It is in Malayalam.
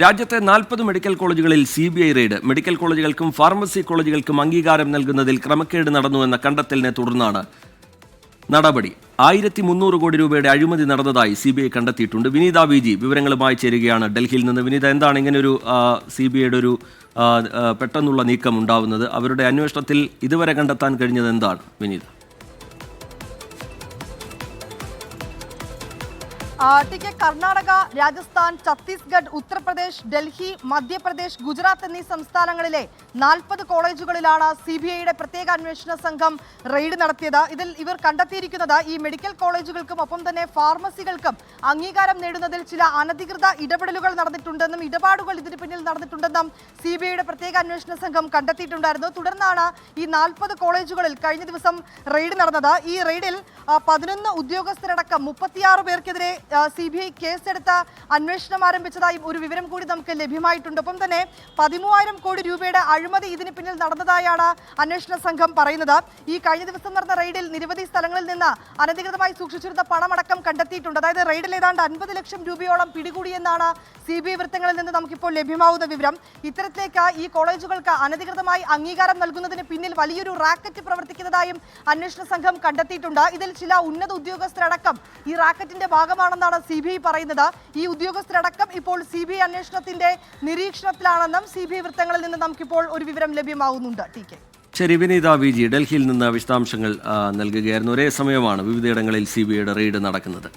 രാജ്യത്തെ നാൽപ്പത് മെഡിക്കൽ കോളേജുകളിൽ C B I raid. Medical കോളേജുകൾക്കും pharmacy കോളേജുകൾക്കും അംഗീകാരം നൽകുന്നതിൽ ക്രമക്കേട് നടന്നുവെന്ന കണ്ടെത്തലിനെ തുടർന്നാണ് നടപടി. ആയിരത്തി മുന്നൂറ് കോടി രൂപയുടെ അഴിമതി നടന്നതായി സി ബി ഐ കണ്ടെത്തിയിട്ടുണ്ട്. വിനീത വി ജി വിവരങ്ങളുമായി ചേരുകയാണ് ഡൽഹിയിൽ നിന്ന്. വിനീത എന്താണ് ഇങ്ങനെ ഒരു സി ബി ഐയുടെ ഒരു പെട്ടെന്നുള്ള നീക്കം ഉണ്ടാവുന്നത്? അവരുടെ അന്വേഷണത്തിൽ ഇതുവരെ കണ്ടെത്താൻ കഴിഞ്ഞത് എന്താണ്? വിനീത. ടി കെ കർണാടക രാജസ്ഥാൻ ഛത്തീസ്ഗഡ് ഉത്തർപ്രദേശ് ഡൽഹി മധ്യപ്രദേശ് ഗുജറാത്ത് എന്നീ സംസ്ഥാനങ്ങളിലെ നാൽപ്പത് കോളേജുകളിലാണ് സി ബി ഐയുടെ പ്രത്യേക അന്വേഷണ സംഘം റെയ്ഡ് നടത്തിയത്. ഇതിൽ ഇവർ കണ്ടെത്തിയിരിക്കുന്നത് ഈ മെഡിക്കൽ കോളേജുകൾക്കും ഒപ്പം തന്നെ ഫാർമസികൾക്കും അംഗീകാരം നേടുന്നതിൽ ചില അനധികൃത ഇടപെടലുകൾ നടന്നിട്ടുണ്ടെന്നും ഇടപാടുകൾ ഇതിന് പിന്നിൽ നടന്നിട്ടുണ്ടെന്നും സി ബി ഐയുടെ പ്രത്യേക അന്വേഷണ സംഘം കണ്ടെത്തിയിട്ടുണ്ടായിരുന്നു. തുടർന്നാണ് ഈ നാൽപ്പത് കോളേജുകളിൽ കഴിഞ്ഞ ദിവസം റെയ്ഡ് നടന്നത്. ഈ റെയ്ഡിൽ പതിനൊന്ന് ഉദ്യോഗസ്ഥരടക്കം മുപ്പത്തിയാറ് പേർക്കെതിരെ സി ബി ഐ കേസെടുത്ത അന്വേഷണം ആരംഭിച്ചതായും ഒരു വിവരം കൂടി നമുക്ക് ലഭ്യമായിട്ടുണ്ട്. ഒപ്പം തന്നെ പതിമൂവായിരം കോടി രൂപയുടെ അഴിമതി ഇതിന് പിന്നിൽ നടന്നതായാണ് അന്വേഷണ സംഘം പറയുന്നത്. ഈ കഴിഞ്ഞ ദിവസം നടന്ന റെയ്ഡിൽ നിരവധി സ്ഥലങ്ങളിൽ നിന്ന് അനധികൃതമായി സൂക്ഷിച്ചിരുന്ന പണമടക്കം കണ്ടെത്തിയിട്ടുണ്ട്. അതായത് റെയ്ഡിൽ ഏതാണ്ട് അൻപത് ലക്ഷം രൂപയോളം പിടികൂടിയെന്നാണ് സി ബി ഐ വൃത്തങ്ങളിൽ നിന്ന് നമുക്കിപ്പോൾ ലഭ്യമാവുന്ന വിവരം. ഇത്തരത്തിലേക്ക് ഈ കോളേജുകൾക്ക് അനധികൃതമായി അംഗീകാരം നൽകുന്നതിന് പിന്നിൽ വലിയൊരു റാക്കറ്റ് പ്രവർത്തിക്കുന്നതായും അന്വേഷണ സംഘം കണ്ടെത്തിയിട്ടുണ്ട്. ഇതിൽ ചില ഉന്നത ഉദ്യോഗസ്ഥരടക്കം ഈ റാക്കറ്റിന്റെ ഭാഗമാണെന്നാണ് സി ബി ഐ പറയുന്നത്. ഈ ഉദ്യോഗസ്ഥരടക്കം ഇപ്പോൾ സി ബി ഐ അന്വേഷണത്തിന്റെ നിരീക്ഷണത്തിലാണെന്നും സി ബി ഐ വൃത്തങ്ങളിൽ നിന്ന് നമുക്കിപ്പോൾ ഒരു വിവരം ലഭ്യമാകുന്നുണ്ട് ടി കെ. ശരി വിനീത വി ജി ഡൽഹിയിൽ നിന്ന് വിശദാംശങ്ങൾ നൽകുകയായിരുന്നു. ഒരേ സമയമാണ് വിവിധയിടങ്ങളിൽ സി ബി ഐയുടെ റെയ്ഡ് നടക്കുന്നത്.